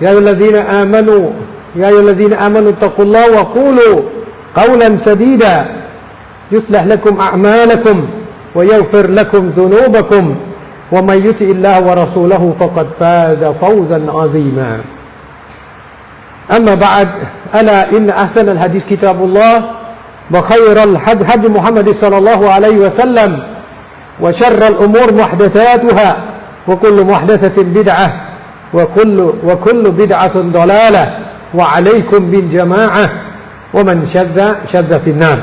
يا أيها الذين آمنوا يا أيها الذين آمنوا اتقوا الله وقولوا قولا سديدا. يصلح لكم أعمالكم ويغفر لكم ذنوبكم. ومن يطع الله ورسوله فقد فاز فوزا عظيما. أما بعد ألا إن أحسن الحديث كتاب الله وخير الحج حج محمد صلى الله عليه وسلم وشر الأمور محدثاتها وكل محدثة بدعة. وكل وكل بدعة ضلالة وعليكم بالجماعة ومن شذ شذ في النار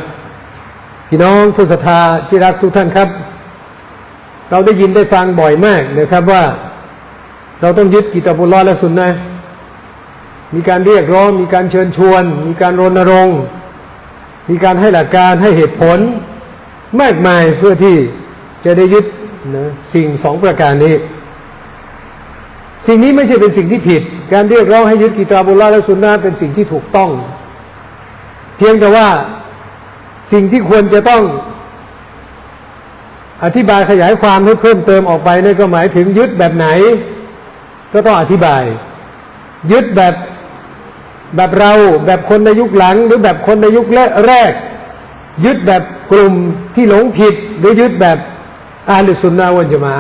พี่น้องผู้ศรัทธาที่รักทุกท่านครับ เราได้ยินได้ฟังบ่อยมากนะครับว่า เราต้องยึดกิตาบุลลอฮ์และสุนนะมีการเรียกร้อง มีการเชิญชวน มีการรณรงค์ มีการให้หลักการให้เหตุผล มากมายเพื่อที่จะได้ยึดนะสิ่งสองประการนี้ สิ่งนี้ไม่ใช่เป็นสิ่งที่ผิด การเรียกร้องให้ยึดกิตาบุลลาและสุนนะเป็นสิ่งที่ถูกต้อง เพียงแต่ว่าสิ่งที่ควรจะต้องอธิบายขยายความให้เพิ่มเติมออกไปนั่นก็หมายถึงยึดแบบไหน ก็ต้องอธิบาย ยึดแบบแบบเราแบบคนในยุคหลัง หรือแบบคนในยุคแรก ยึดแบบกลุ่มที่หลงผิด หรือยึดแบบอาลิสุนนาวันจะมา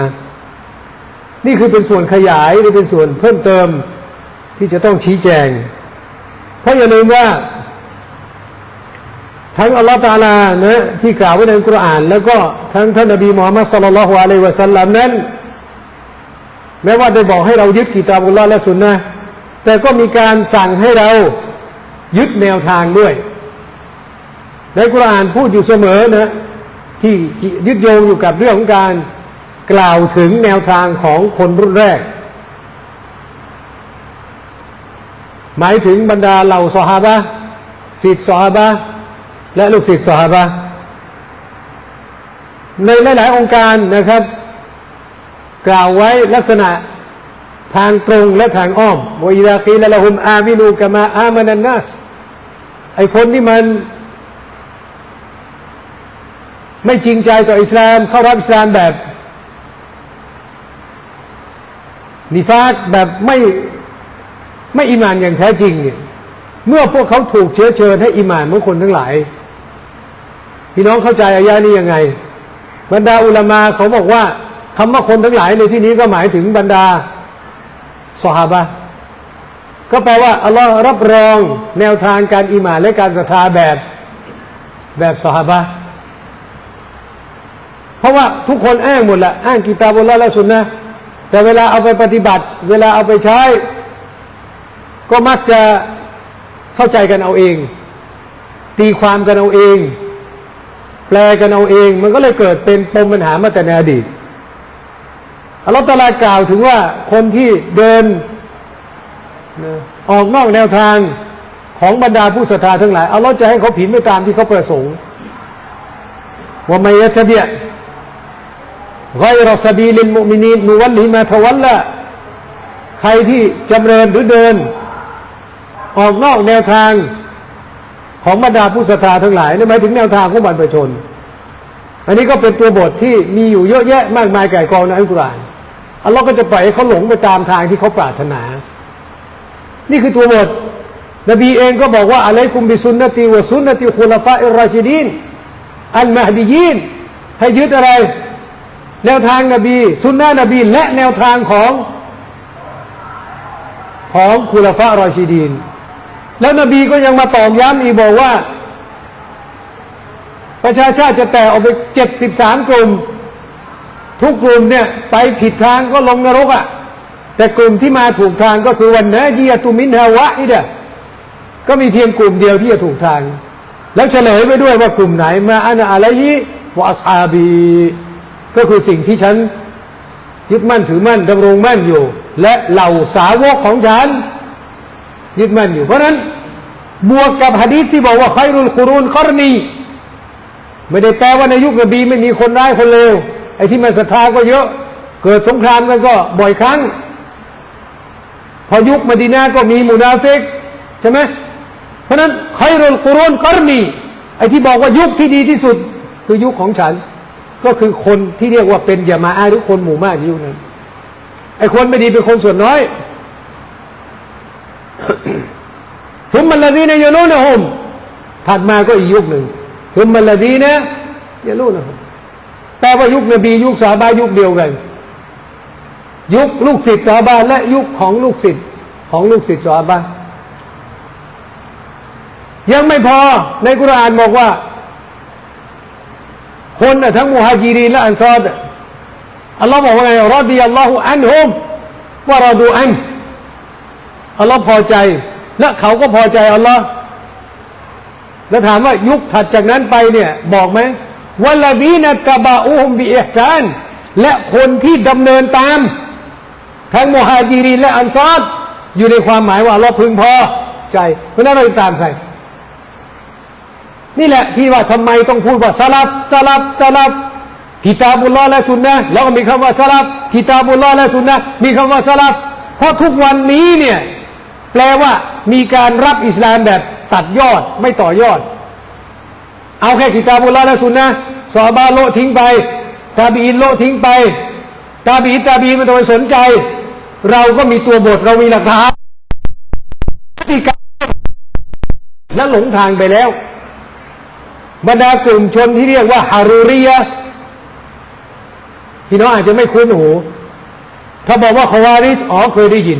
นี่คือเป็นส่วนขยายหรือเป็นส่วนเพิ่มเติมที่จะต้องชี้แจง เพราะอย่าลืมว่า ทั้งอัลลอฮฺตาลานะที่กล่าวไว้ในอัลกุรอาน แล้วก็ทั้งท่านนบีมูฮัมมัดสุลลัลฮุอะลัยวะสัลลัมนั้น แม้ว่าได้บอกให้เรายึดกิตาบุลลอฮ์และสุนนะแต่ก็มีการสั่งให้เรายึดแนวทางด้วย ในกุรอานพูดอยู่เสมอนะที่ยึดโยงอยู่กับเรื่องของการ กล่าวถึงแนวทางของคนรุ่นแรก หมายถึงบรรดาเหล่าสหาบะสิทธิสหาบะและลูกศิษย์สหาบะในหลาย ๆ องค์การนะครับ กล่าวไว้ลักษณะทางตรงและทางอ้อมวอิดากีละละหุมอามินูกามาอามานันนัสไอคนที่มันไม่จริงใจต่ออิสลาม เข้ารับอิสลามแบบ นิฟากแบบไม่ไม่อิมานอย่างแท้จริงเนี่ย เมื่อพวกเขาถูกเชื้อเชิญให้อิมานเมื่อคนทั้งหลาย พี่น้องเข้าใจอายะนี้ยังไง บรรดาอุลามาเขาบอกว่าคำว่าคนทั้งหลายในที่นี้ก็หมายถึงบรรดาสหบะก็แปลว่าอัลลอฮ์รับรองแนวทางการอิมานและการศรัทธาแบบแบบสหบะเพราะว่าทุกคนอ้างหมดละอ้างกิตาบุลลาและสุนนะ แต่เวลาเอาไปปฏิบัติ เวลาเอาไปใช้ ก็มักจะเข้าใจกันเอาเอง ตีความกันเอาเอง แปลกันเอาเอง มันก็เลยเกิดเป็นปมปัญหามาแต่ในอดีตอัลลอฮฺตะลากล่าวถึงว่าคนที่เดินออกนอกแนวทางของบรรดาผู้ศรัทธาทั้งหลายอัลลอฮฺจะให้เขาผินไปตามที่เขาประสงค์ว่าไม่ยะทะเบีย ไกรอสบีลินมุมินีนนุวัลลิมาทวัลละใครที่จำเริญหรือเดิน ออกนอกแนวทางของบรรดาผู้ศรัทธาทั้งหลายนี่หมายถึงแนวทางของบรรพชน อันนี้ก็เป็นตัวบทที่มีอยู่เยอะแยะมากมายไก่กองในอัลกุรอานอัลลอฮ์ก็จะปล่อยให้เขาหลงไปตามทางที่เขาปรารถนา นี่คือตัวบท นบีเองก็บอกว่าอะไรคุมบิสุนนติวสุนนติคุลฟาอิรราชิดีนอัลมาฮดียีนให้ยึดอะไร แนวทางนบีสุนนะนบี และแนวทางของของคุลฟะรอชิดีน แล้วนบีก็ยังมาตอกย้ำอีกบอกว่า ประชาชาติจะแตกออกไปเจ็ดสิบสามกลุ่ม ทุกกลุ่มเนี่ย ไปผิดทางก็ลงนรกอะ่ะ แต่กลุ่มที่มาถูกทางก็คือวันนะจียตุมินฮาวะนี่เด้ก็มีเพียงกลุ่มเดียวที่จะถูกทาง แล้วเฉลยไปด้วยว่ากลุ่มไหนมาอานาอะไรยีวะอัสฮาบี ก็คือสิ่งที่ฉันยึดมั่นถือมั่นดำรงมั่นอยู่ และเหล่าสาวกของฉันยึดมั่นอยู่ เพราะนั้นบวกกับหะดีษที่บอกว่าใครรุลกุรุนคอรนีไม่ได้แปลว่าในยุคนบีไม่มีคนร้ายคนเลวไอ้ที่มาศรัทธาก็เยอะ เกิดสงครามกันก็บ่อยครั้ง พอยุคมดีนาก็มีมุนาฟิกใช่ไหมเพราะนั้นใครรุลกุรุนกรณีไอ้ที่บอกว่ายุคที่ดีที่สุด คือยุคของฉัน ก็คือคนที่เรียกว่าเป็นยามาอาหรือคนหมู่มากยุคนั้นไอ้คนไม่ดีเป็นคนส่วนน้อยสมมัลดีนะยาลูนะฮุมถัดมาก็อีกยุคหนึ่งสมมัลดีนะยาลูนะฮุมแปลว่ายุคนบียุคสาบายุคเดียวกัน ยุคลูกศิษย์สาบาและยุคของลูกศิษย์ของลูกศิษย์สาบายังไม่พอในกุรานบอกว่า คนนะทั้งมุฮัจิรีและอันซอดอัลลอฮ์บอกว่าไงรอดีอัลลอฮฺอันฮุมว่ารอดูอันอัลลอฮ์พอใจ และเขาก็พอใจอัลลอฮ์แล้วถามว่ายุคถัดจากนั้นไปเนี่ย บอกไหมวัลดีนกะบะอุฮุมบิอิฮซานและคนที่ดำเนินตาม ทั้งมุฮัจิรีและอันซอดอยู่ในความหมายว่าเราพึงพอใจเพราะนั้นเราตามใคร นี่แหละที่ว่าทำไมต้องพูดว่าสลับสลับสลับกิตาบุลลอและสุนนะแล้วก็มีคำว่าสลับกิตาบุลลอและสุนนะมีคำว่าสลับเพราะทุกวันนี้เนี่ยแปลว่ามีการรับอิสลามแบบตัดยอดไม่ต่อยอด เอาแค่กิตาบุลลอและสุนนะสอบาโลทิ้งไปตาบีนโลทิ้งไปตาบีตาบีไม่ต้องสนใจ เราก็มีตัวบทเรามีหลักฐานที่การและหลงทางไปแล้ว บรรดากลุ่มชนที่เรียกว่าฮารูรียะพี่น้องอาจจะไม่คุ้นหู ถ้าบอกว่าคาวาริสอ๋อเคยได้ยิน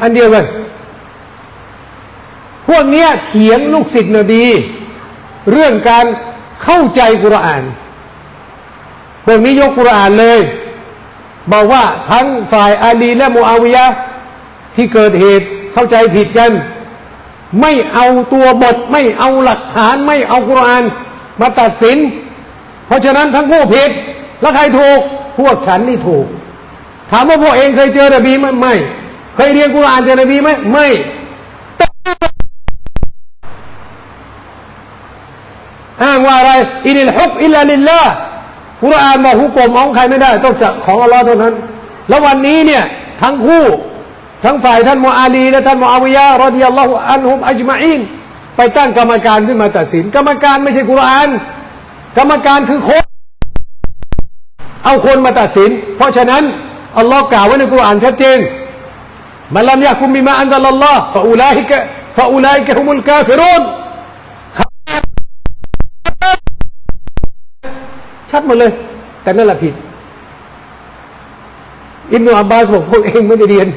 อันเดียวกันพวกนี้เถียงลูกศิษย์นบี เรื่องการเข้าใจกุรอาน พวกนี้ยกกุรอานเลย บอกว่าทั้งฝ่ายอาลีและมูอาวิยะที่เกิดเหตุเข้าใจผิดกัน ไม่เอาตัวบท ไม่เอาหลักฐาน ไม่เอากุรานมาตัดสิน เพราะฉะนั้นทั้งผู้ผิด แล้วใครถูก พวกฉันนี่ถูก ถามว่าพวกเองเคยเจอนบีไหมไม่ เคยเรียนกุรานเจอนบีไหมไม่อ้างว่าอะไรอินิลฮุกอิลลาลิลลากุรานบอกฮุกกลมของใครไม่ได้ ต้องจากของอัลลอฮ์เท่านั้น แล้ววันนี้เนี่ยทั้งคู่ ทั้งฝ่ายท่านมูอาลีและท่านมูอาวิยะรอดิยัลลอฮุอันฮุมอัจมาอินไปตั้งกรรมการขึ้นมาตัดสิน กรรมการไม่ใช่กุรอานกรรมการคือคนเอาคนมาตัดสิน เพราะฉะนั้นอัลลอฮ์กล่าวไว้ในกุรอานชัดเจนมันลัมยาคุมบิมาอันดัลลอฮ์ฟะอูไลกะฟะอูไลกะฮุมุลกาฟิรุนชัดหมดเลย แต่นั่นแหละผิดอิบนุอับบาสบอกพวกเองไม่ได้เรียน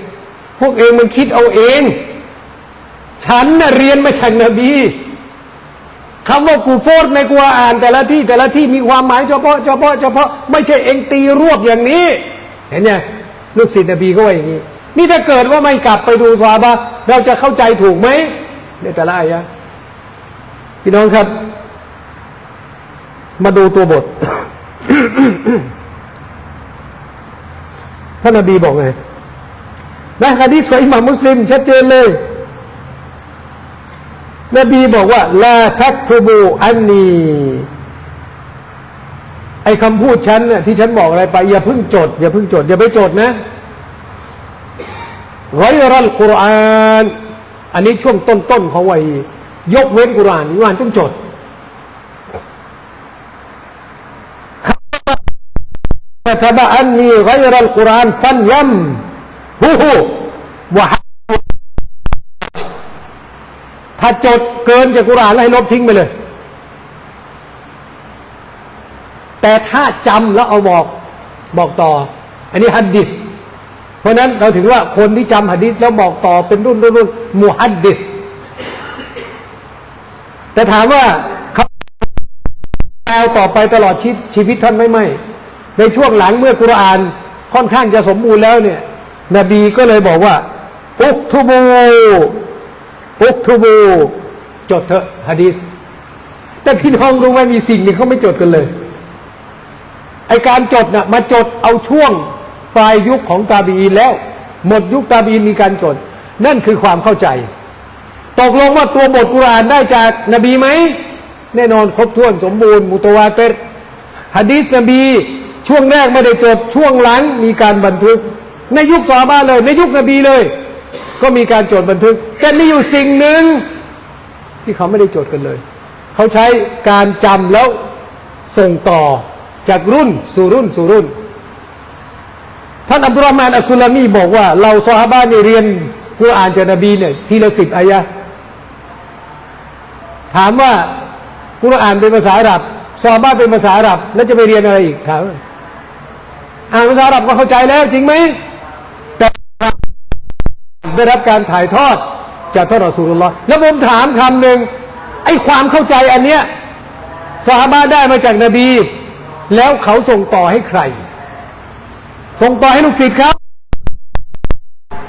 พวกเองมันคิดเอาเอง ฉันน่ะเรียนมาจากนบีคำว่ากูโฟดในกูอ่าน แต่ละที่แต่ละที่มีความหมายเฉพาะเฉพาะเฉพาะไม่ใช่เองตีรวบอย่างนี้ เห็นยังลูกศิษย์นบีก็ว่าอย่างนี้ นี่ถ้าเกิดว่าไม่กลับไปดูซาบะเราจะเข้าใจถูกไหมในแต่ละอายะพี่น้องครับ มาดูตัวบทท่านนบีบอกไง นะฮะดีสของอิหม่ามุสลิมชัดเจนเลย นบีบอกว่าลาทักทูบูอันนีไอ้คำพูดฉันเนี่ยที่ฉันบอกอะไรไป อย่าเพิ่งจด อย่าเพิ่งจด อย่าไปจดนะร้อยรัลกุรอานอันนี้ช่วงต้นๆเขาไว้ยกเว้นกุรอานกุรอานต้องจดคำว่าถ้างอันนี้ร้อรัลกุรอานฟันยำ ฮู้ฮู้ว่าถ้าจดเกินจากกุรานแล้วให้ลบทิ้งไปเลย แต่ถ้าจำแล้วเอาบอกบอกต่อ อันนี้ฮัดดิสเพราะนั้นเราถึงว่าคนที่จำฮัดดิสแล้วบอกต่อเป็นรุ่นรุ่นรุ่นมุฮัดดิสแต่ถามว่าเขาแปลต่อไปตลอดชีวิตท่านไม่ไม่ในช่วงหลังเมื่อกุรานค่อนข้างจะสมบูรณ์แล้วเนี่ย นบีก็เลยบอกว่า อุกทุบูอุกทุบู จดเถอะฮะดีษแต่พี่น้องรู้ไหมมีสิ่งหนึ่งเขาไม่จดกันเลย ไอการจดน่ะมาจดเอาช่วงปลายยุคของตาบีนแล้ว หมดยุคตาบีนมีการจด นั่นคือความเข้าใจ ตกลงว่าตัวบทกุรานได้จากนบีไหม แน่นอนครบถ้วนสมบูรณ์มุตวาเตฮะดีษนบี ช่วงแรกไม่ได้จดช่วงหลังมีการบันทึก ในยุคซอฮาบะเลย ในยุคนบีเลย ก็มีการจดบันทึก แต่มีอยู่สิ่งหนึ่งที่เขาไม่ได้จดกันเลย เขาใช้การจำแล้วส่งต่อจากรุ่นสู่รุ่นสู่รุ่น ท่านอับดุลรอฮ์มานอัสสุลามีบอกว่า เราซอฮาบะเนี่ยเรียนกุรอานจากนบีเนี่ยทีละสิบอายะถามว่ากุรอานเป็นภาษาอาหรับซอฮาบะเป็นภาษาอาหรับ แล้วจะไปเรียนอะไรอีกถามอ่านภาษาอาหรับก็เข้าใจแล้วจริงไหม ได้รับการถ่ายทอดจากท่านรอสูลุลลอฮ์แล้วผมถามคำหนึ่งไอ้ความเข้าใจอันเนี้ยซอฮาบะได้มาจากนบี แล้วเขาส่งต่อให้ใคร ส่งต่อให้ลูกศิษย์ครับ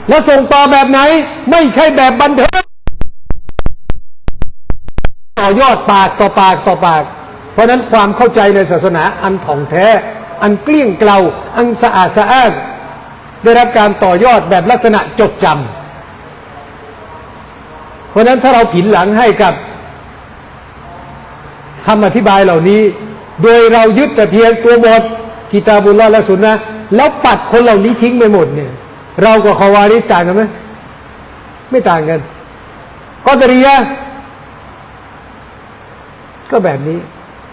แล้วส่งต่อแบบไหน ไม่ใช่แบบบันเทิงต่อยอดปากต่อปากต่อปาก เพราะนั้นความเข้าใจในศาสนาอันถ่องแท้ อันเกลี้ยงเกลาอันสะอาดสะอ้านได้รับการต่อยอดแบบลักษณะจดจำ ราะนั้นถ้าเราผินหลังให้กับคำอธิบายเหล่านี้ โดยเรายึดแต่เพียงตัวบทกิตาบุลลอและสุนนะแล้วปัดคนเหล่านี้ทิ้งไปหมดเนี่ย เรากับคาวาริต่างกันไหมไม่ต่างกันกอดรียะก็แบบนี้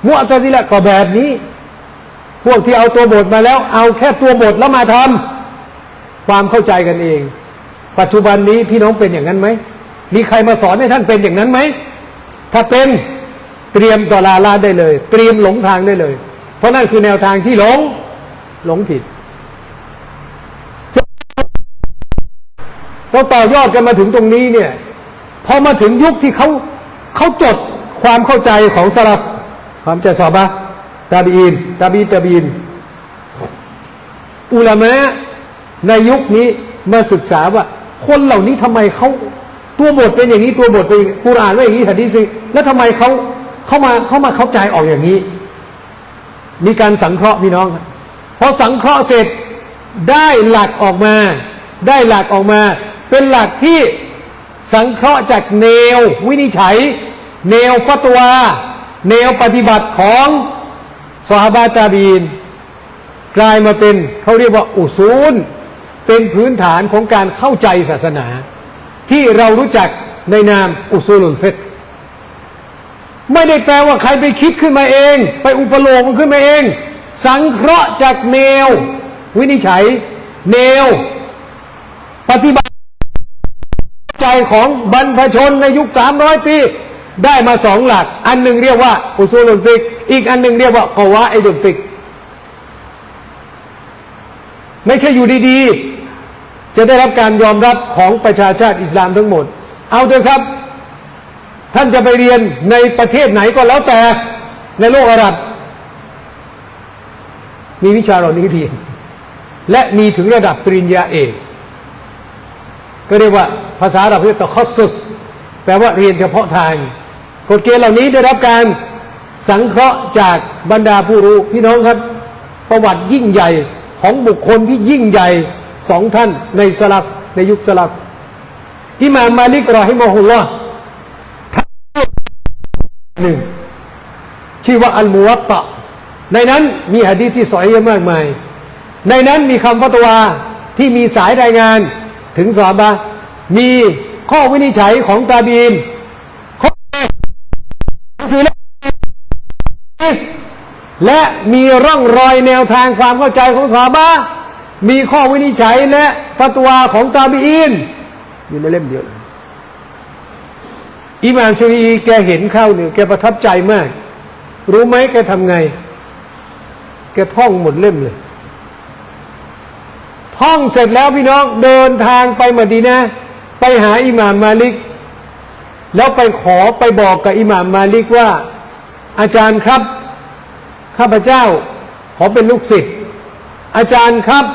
มุอัตซิละก็แบบนี้ พวกที่เอาตัวบทมาแล้ว เอาแค่ตัวบทแล้วมาทำความเข้าใจกันเอง ปัจจุบันนี้พี่น้องเป็นอย่างนั้นไหม มีใครมาสอนให้ท่านเป็นอย่างนั้นไหม ถ้าเป็นเตรียมต่อลาลาได้เลย เตรียมหลงทางได้เลย เพราะนั่นคือแนวทางที่หลงหลงผิดเราต่อยอดกันมาถึงตรงนี้เนี่ยพอมาถึงยุคที่เขาเขาจดความเข้าใจของสลับความใจสอบะตาบีอินตาบีตาบีนอุลามะในยุคนี้มาศึกษาว่า คนเหล่านี้ทำไมเขา ตัวบทเป็นอย่างนี้ตัวบทเป็นกุรานว่าอย่างนี้หะดีษแล้วทำไมเขาเขามาเขามาเข้าใจออกอย่างนี้ มีการสังเคราะห์พี่น้องพอสังเคราะห์เสร็จได้หลักออกมา ได้หลักออกมา เป็นหลักที่สังเคราะห์จากแนววินิจฉัย แนวฟัตวาแนวปฏิบัติของสหบาตาบีน กลายมาเป็นเขาเรียกว่าอุซูลเป็นพื้นฐานของการเข้าใจศาสนา ที่เรารู้จักในนามอุซูลุลฟิกไม่ได้แปลว่าใครไปคิดขึ้นมาเอง ไปอุปโลกมันขึ้นมาเอง สังเคราะห์จากแนว วินิจฉัย แนว ปฏิบัติใจของบรรพชนในยุคสามร้อยปี ได้มาสองหลัก อันหนึ่งเรียกว่า อุซูลุลฟิก อีกอันหนึ่งเรียกว่ากวาไอดุลฟิก ไม่ใช่อยู่ดีๆ จะได้รับการยอมรับของประชาชาติอิสลามทั้งหมด เอาเถอะครับ ท่านจะไปเรียนในประเทศไหนก็แล้วแต่ในโลกอาหรับ มีวิชาเหล่านี้เรียน และมีถึงระดับปริญญาเอกก็เรียกว่าภาษาอาหรับเรียกตะคอสุสแปลว่าเรียนเฉพาะทางกฎเกณฑ์เหล่านี้ได้รับการสังเคราะห์จากบรรดาผู้รู้พี่น้องครับ ประวัติยิ่งใหญ่ของบุคคลที่ยิ่งใหญ่ สองท่านในสลับในยุคสลับอิหม่ามมาลิกรอฮิมะฮุลลอฮ์หนึ่งชื่อว่าอัลมูวัตตะ ในนั้นมีหะดีที่สอยเยอะมากมาย ในนั้นมีคำฟัตวาที่มีสายรายงานถึงสอบะมีข้อวินิจฉัยของตาบีนข้อหนังสือเล่มและมีร่องรอยแนวทางความเข้าใจของสอบะ มีข้อวินิจฉัยและฟัตวาของตาบีนอยู่ในเล่มเดียวอิหม่ามชาฟีอีแกเห็นเข้าเนี่ยแกประทับใจมาก รู้ไหมแกทำไง แกท่องหมดเล่มเลย ท่องเสร็จแล้วพี่น้องเดินทางไปมาดีนะ ไปหาอิหม่ามมาลิก แล้วไปขอไปบอกกับอิหม่ามมาลิกว่า อาจารย์ครับ ข้าพเจ้า ขอเป็นลูกศิษย์อาจารย์ครับ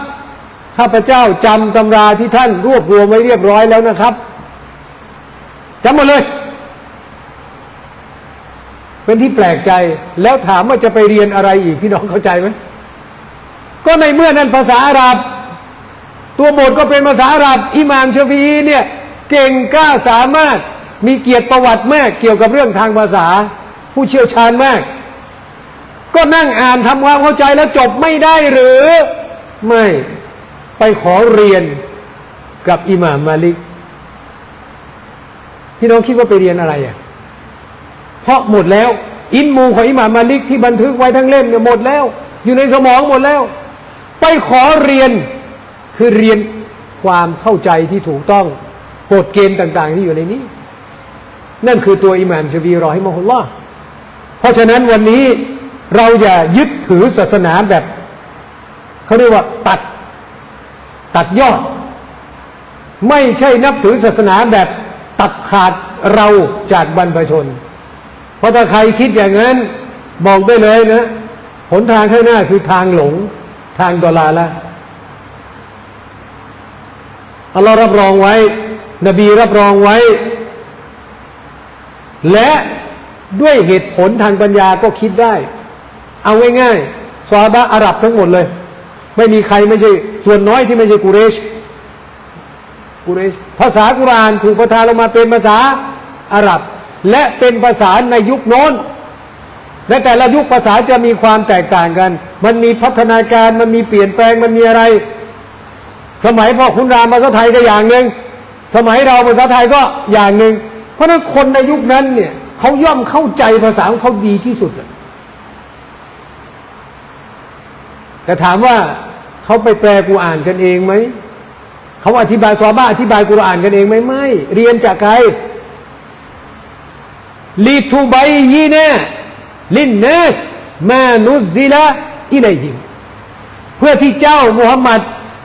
ข้าพเจ้าจำตำราที่ท่านรวบรวมไว้เรียบร้อยแล้วนะครับจำหมดเลย เป็นที่แปลกใจแล้วถามว่าจะไปเรียนอะไรอีกพี่น้องเข้าใจไหมก็ในเมื่อนั้นภาษาอาหรับ ตัวบทก็เป็นภาษาอาหรับอิหม่ามชฟีอีเนี่ย เก่งกล้าสามารถมีเกียรติประวัติมากเกี่ยวกับเรื่องทางภาษา ผู้เชี่ยวชาญมาก ก็นั่งอ่านทำความเข้าใจแล้วจบไม่ได้หรือ ไม่ ไปขอเรียนกับอิหม่ามมาลิก พี่น้องคิดว่าไปเรียนอะไรอะ เพราะหมดแล้ว อินมูของอิหม่ามมาลิกที่บันทึกไว้ทั้งเล่มเนี่ยหมดแล้ว อยู่ในสมองหมดแล้ว ไปขอเรียนคือเรียนความเข้าใจที่ถูกต้องกฎเกณฑ์ต่าง ๆ ที่อยู่ในนี้ นั่นคือตัวอิหม่ามชาฟีรอฮิมะฮุลลอเพราะฉะนั้นวันนี้เราอย่ายึดถือศาสนาแบบ เขาเรียกว่าตัด ตัดยอด ไม่ใช่นับถือศาสนาแบบตัดขาดเราจากบรรพชน เพราะถ้าใครคิดอย่างนั้นบอกได้เลยนะ หนทางข้างหน้าคือทางหลง ทางดอลาละอัลลอฮ์รับรองไว้ นบีรับรองไว้ และด้วยเหตุผลทางปัญญาก็คิดได้ เอาง่ายๆซอฮาบะอาหรับทั้งหมดเลย ไม่มีใครไม่ใช่ ส่วนน้อยที่ไม่ใช่กุเรชกุเรชภาษากุรานถูกประทานลงมาเป็นภาษาอาหรับ และเป็นภาษาในยุคโน้นและแต่ละยุคภาษาจะมีความแตกต่างกัน มันมีพัฒนาการมันมีเปลี่ยนแปลงมันมีอะไร สมัยพ่อคุณรามภาษาไทยก็อย่างหนึ่งสมัยเราภาษาไทยก็อย่างหนึ่งเพราะฉะนั้นคนในยุคนั้นเนี่ยเขาย่อมเข้าใจภาษาของเขาดีที่สุดแต่ถามว่า เขาไปแปลกูอ่านกันเองไหมเขาอธิบายซอบ้าอธิบายกุรอานกันเองไหมไม่เรียนจากใครลิทูไบยีเนลินเนสมานุซิละอิเลยิมเพื่อที่เจ้ามุฮัมมัด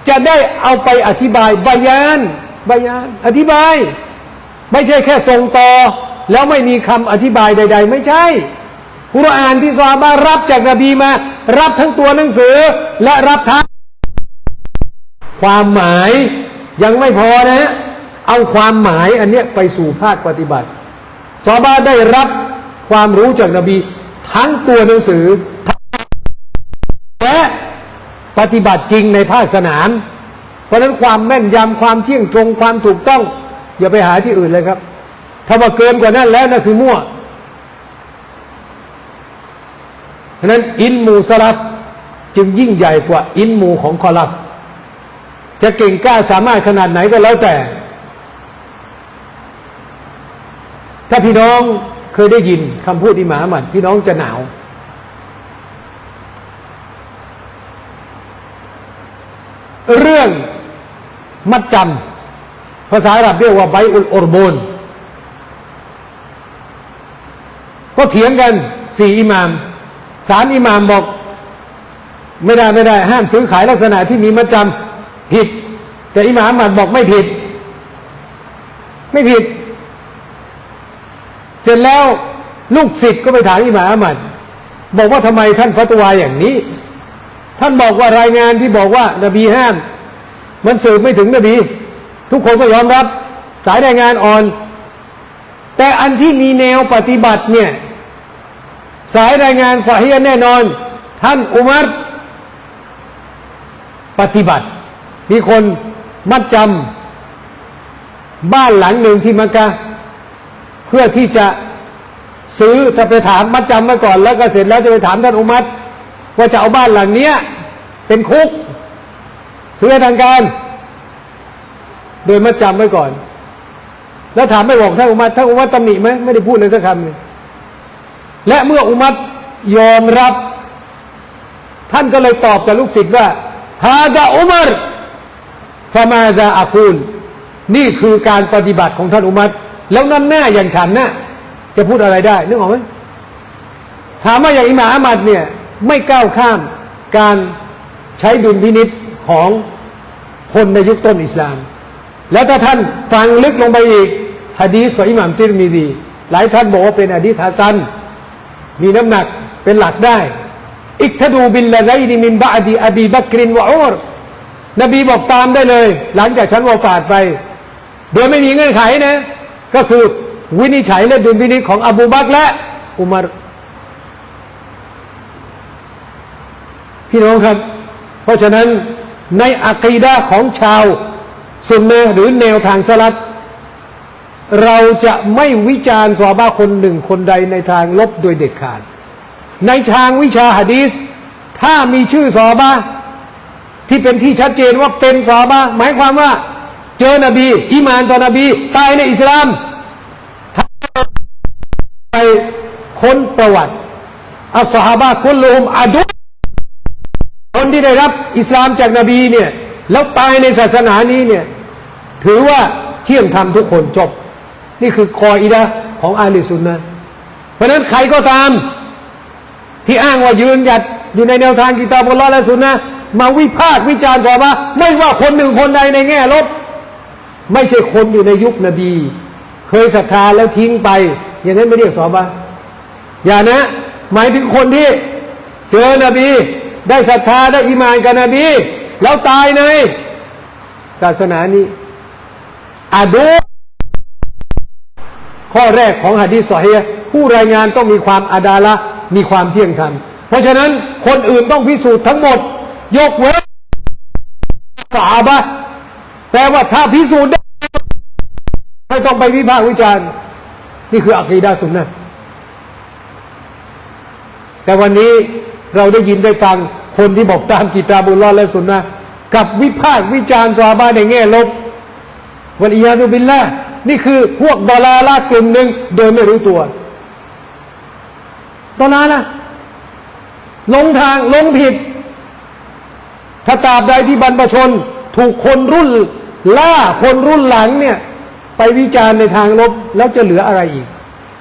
จะได้เอาไปอธิบายบายานบายาน อธิบาย ไม่ใช่แค่ส่งต่อ แล้วไม่มีคำอธิบายใด ๆ ไม่ใช่กุรอานที่ซอฮารับจากนบีมา รับทั้งตัวหนังสือและรับทั้ง ความหมายยังไม่พอนะ เอาความหมายอันเนี้ยไปสู่ภาคปฏิบัติซอฮาได้รับความรู้จากนบี ทั้งตัวหนังสือและปฏิบัติจริงในภาคสนาม เพราะนั้นความแม่นยำความเที่ยงตรงความถูกต้อง อย่าไปหาที่อื่นเลยครับ ถ้าว่าเกินกว่านั้นแล้วนั่นคือมั่วฉะนั้นอินมูสลับจึงยิ่งใหญ่กว่าอินมูของคอลับ จะเก่งกล้าสามารถขนาดไหนก็แล้วแต่ ถ้าพี่น้องเคยได้ยินคำพูดอิหมามัดพี่น้องจะหนาว เรื่องมัดจำภาษาอาหรับเรียกว่าไบอุลอรโบนก็เถียงกันสี่อิหมามสามอิหมามบอก ไม่ได้ไม่ได้ ห้ามซื้อขายลักษณะที่มีมัดจำ ผิด แต่อิหม่ามัดบอกไม่ผิด ไม่ผิด เสร็จแล้วลูกศิษย์ก็ไปถามอิหม่ามัดบอกว่าทำไมท่านฟัตวาอย่างนี้ ท่านบอกว่ารายงานที่บอกว่านบีห้าม มันสืบไม่ถึงนบี ทุกคนก็ยอมรับ สายรายงานอ่อน แต่อันที่มีแนวปฏิบัติเนี่ยสายรายงานสาฮีแน่นอน ท่านอุมัรปฏิบัติ มีคนมัดจำบ้านหลังหนึ่งที่มักกะเพื่อที่จะซื้อถ้าไปถามมัดจำมาก่อน แล้วก็เสร็จแล้วจะไปถามท่านอุมัรว่าจะเอาบ้านหลังเนี้ย เป็นคุกซื้อทางการ โดยมัดจำไว้ก่อน แล้วถามไม่บอกท่านอุมัรท่านอุมัรตำหนิไหมไม่ได้พูดเลยสักคำหนึ่งและเมื่ออุมัรยอมรับ ท่านก็เลยตอบกับลูกศิษย์ว่าฮาดะอุมัร ฟามาดาอากูล นี่คือการปฏิบัติของท่านอุมัรแล้วนั่นหน้าอย่างฉันนะ่ะจะพูดอะไรได้นึกออกไหมถามว่าอย่างอิหม่าอามัดเนี่ยไม่ก้าวข้ามการใช้ดุลพินิษของคนในยุคต้นอิสลาม แล้วถ้าท่านฟังลึกลงไปอีกฮะดีษของอิหม่ามติรมิดี หลายท่านบอกว่าเป็นฮะดีษฮัสซัน มีน้ำหนักเป็นหลักได้ อิกทดูบิลละไกนิมินบาดีอบีบักรินวะอุร นบีบอกตามได้เลย หลังจากฉันวาฟาดไป โดยไม่มีเงื่อนไขนะ ก็คือวินิจฉัยและดุลพินิจของอบูบักและอุมารพี่น้องครับ เพราะฉะนั้นในอักีดาของชาวสุนนะห์หรือแนวทางสลัดเราจะไม่วิจารณ์ซอฮาบะห์คนหนึ่งคนใดในทางลบโดยเด็ดขาด ในทางวิชาหะดีษถ้ามีชื่อซอฮาบะห์ ที่เป็นที่ชัดเจนว่าเป็นซอฮาบะหมายความว่า เจอนบี อิมานต่อนบี ตายในอิสลามไปค้นประวัติอัสฮาบะห์คุลลุมอาดุคนที่ได้รับอิสลามจากนบีเนี่ยแล้วตายในศาสนานี้เนี่ยถือว่าเที่ยงธรรมทุกคนจบ นี่คือคออิดะห์ของอาลีซุนนะเพราะนั้นใครก็ตาม ที่อ้างว่ายืนหยัดอยู่ในแนวทางกิตาบุลลอฮ์และสุนนะ มาวิพากษ์วิจารณ์สอบาไม่ว่าคนหนึ่งคนใดในแง่ลบ ไม่ใช่คนอยู่ในยุคนบี เคยศรัทธาแล้วทิ้งไป อย่างนั้นไม่เรียกสอบาอย่านะ หมายถึงคนที่ เจอนบี ได้ศรัทธาได้อิมานกับนบี แล้วตายในศาสนานี้อาดูข้อแรกของหะดีษซอฮีฮ์ผู้รายงานต้องมีความอาดาละมีความเที่ยงธรรมเพราะฉะนั้นคนอื่นต้องพิสูจน์ทั้งหมด ยกเว้นสาบะแปลว่าถ้าพิสูจน์ได้ไม่ต้องไปวิพากษ์วิจารณ์นี่คืออักีดะห์สุนนะแต่วันนี้เราได้ยินได้ฟังคนที่บอกตามกิตาบุลลอและสุนนะกับวิพากษ์วิจารณ์ซอฮาบะในแง่ลบวัลอียาดุบิลละนี่คือพวกดอลาละกลุ่มหนึ่งโดยไม่รู้ตัวดอลาละลงทางลงผิด ถ้าตราบใดที่บรรพชน ถูกคนรุ่นล่าคนรุ่นหลังเนี่ยไปวิจารณ์ในทางลบแล้วจะเหลืออะไรอีก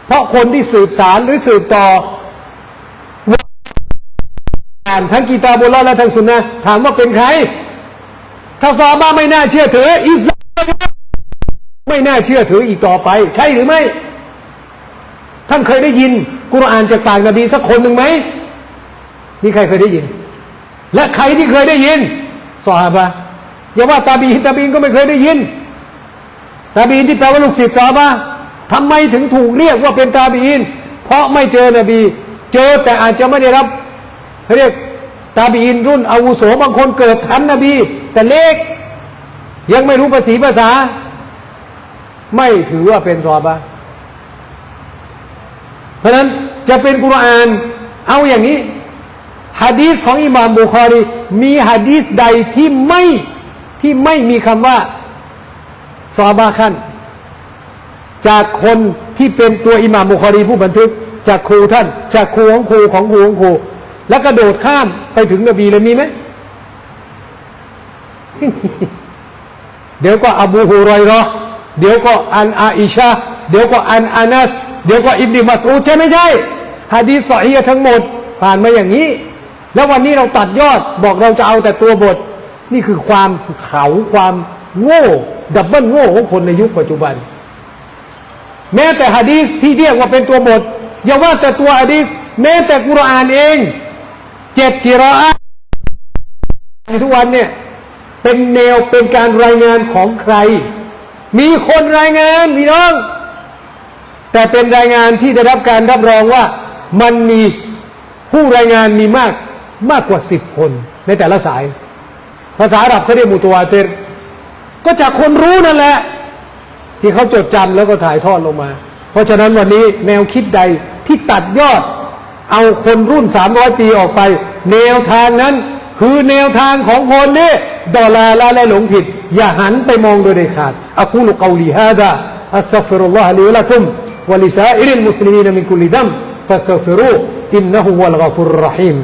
เพราะคนที่สืบสารหรือสืบต่ออ่านทั้งกีตาบุลและทั้งสุนนะถามว่าเป็นใครถ้าซอบ้าไม่น่าเชื่อถือ อิสลามไม่น่าเชื่อถืออีกต่อไป ใช่หรือไม่ ท่านเคยได้ยินกุรอานจากปากนบีสักคนหนึ่งไหมมีใครเคยได้ยิน และใครที่เคยได้ยินซอฮาบะอย่าว่าตาบีนตาบีนก็ไม่เคยได้ยิน ตาบีนที่แปลว่าลูกศิษย์ซอฮาบะทำไมถึงถูกเรียกว่าเป็นตาบีนเพราะไม่เจอนบี เจอแต่อาจจะไม่ได้รับเรียกตาบีนรุ่นอาวุโสบางคนเกิดทันนบี แต่เล็กยังไม่รู้ภาษีภาษา ไม่ถือว่าเป็นซอฮาบะเพราะฉะนั้นจะเป็นกุรอาน เอาอย่างนี้ ฮะดีษของอิหม่ามบุคอรี มีฮะดีษใดที่ไม่ที่ไม่มีคำว่าซอฮาบะขั้นจากคนที่เป็นตัวอิหม่ามบุคอรีผู้บันทึก จากครูท่าน จากครูของครูของครูของครู แล้วกระโดดข้ามไปถึงนบีเลยมีไหมเดี๋ยวก็อบูฮุไรเราะห์เดี๋ยวก็อันอาอิชาเดี๋ยวก็อันอานัส เดี๋ยวก็อิบนิมัสูดใช่ไม่ใช่ฮะดีสอฮีฮ์ทั้งหมดผ่านมาอย่างนี้ แล้ววันนี้เราตัดยอดบอกเราจะเอาแต่ตัวบท นี่คือความเขาความโง่ดับเบิลโง่ของคนในยุคปัจจุบัน แม้แต่ฮะดีษที่เรียกว่าเป็นตัวบทอย่าว่าแต่ตัวฮะดีษแม้แต่กุรอานเองเจ็ดกิรออะห์ในทุกวันเนี่ยเป็นแนวเป็นการรายงานของใคร มีคนรายงานพี่น้อง แต่เป็นรายงานที่ได้รับการรับรองว่ามันมีผู้รายงานมีมาก มากกว่าสิบคนในแต่ละสาย ภาษาอาหรับเขาเรียกมุตวาเตรก็จากคนรู้นั่นแหละ ที่เขาจดจำแล้วก็ถ่ายทอดลงมา เพราะฉะนั้นวันนี้แนวคิดใดที่ตัดยอด เอาคนรุ่นสามร้อยปีออกไป แนวทางนั้น คือแนวทางของคนนี่ดอลาลาและหลงผิด อย่าหันไปมองโดยเด็ดขาดอักูลุกาลีฮาดาอัสซัฟฟิรุลลอฮะลิละกุมวะลิซาอิริลมุสลิมีนมินคุลิดัมฟัสตัฟิรูอินนะฮุวัลกอฟุรรหีม